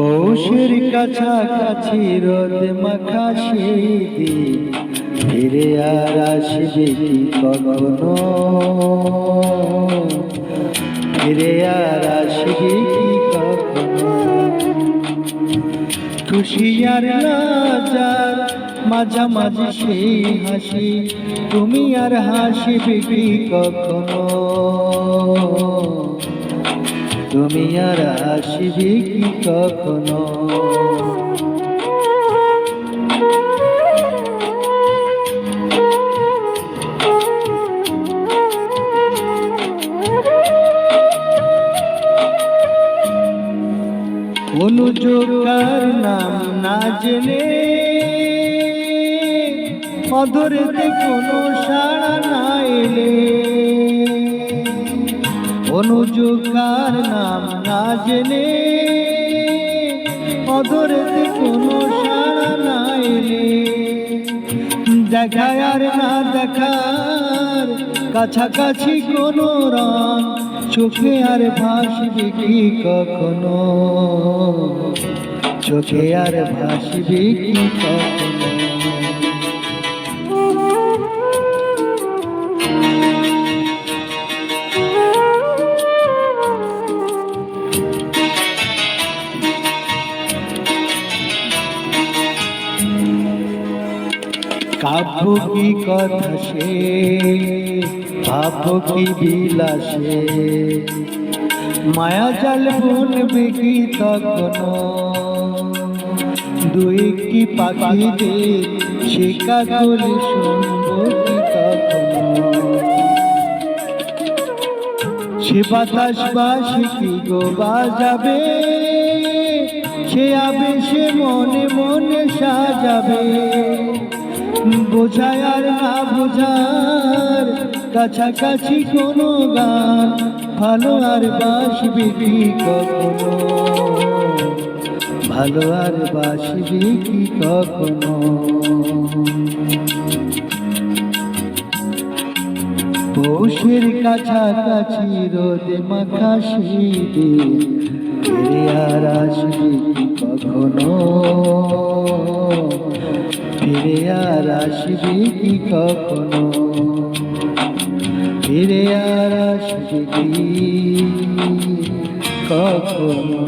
পৌষের কাছাকাছি রোদ মাখা ফিরে আর আসবে কি কখনো? ফিরে আর আসবে কি কখনো? খুশি আর লাজার মাঝামাঝি সেই হাসি, তুমি আর হাসিবে কি কখনো? তুমি আর হাসিবে কি কখনো? অনুযোগার নাম না জেনে অধরেতে কোনো সাড়া না অনুযোগার নাম না জেনে অধরেতে কোনো সাড়া না এলে, দেখায় আর না দেখার কাছাকাছি কোনো রং, চোখে আর ভাসবে কি কখনো? চোখে আর ভাসবে কি কখনো? কাব্য কি কথা সে? ভাব কি বিলাসে? মায়া জাল বুনবে কি তখনো? দুই কি পাখিদের শিকা কলি শুনব কি তখনো? সে বাতাস বাসি কি গো বাজাবে? সে আবেশে মনে মনে সাজাবে। বোঝায় আর না বোঝার, কাছাকাছি কোনো গান ভালো আর বাসবি কখনো? ভালো আর বাসবি কখনো? পৌষের কাছাকাছি রোদে মাখা শীতে ফিরে আর আসবি কখনো? ফিরে আর আসবি কি কখনো? ফিরে আর আসবি কখনো?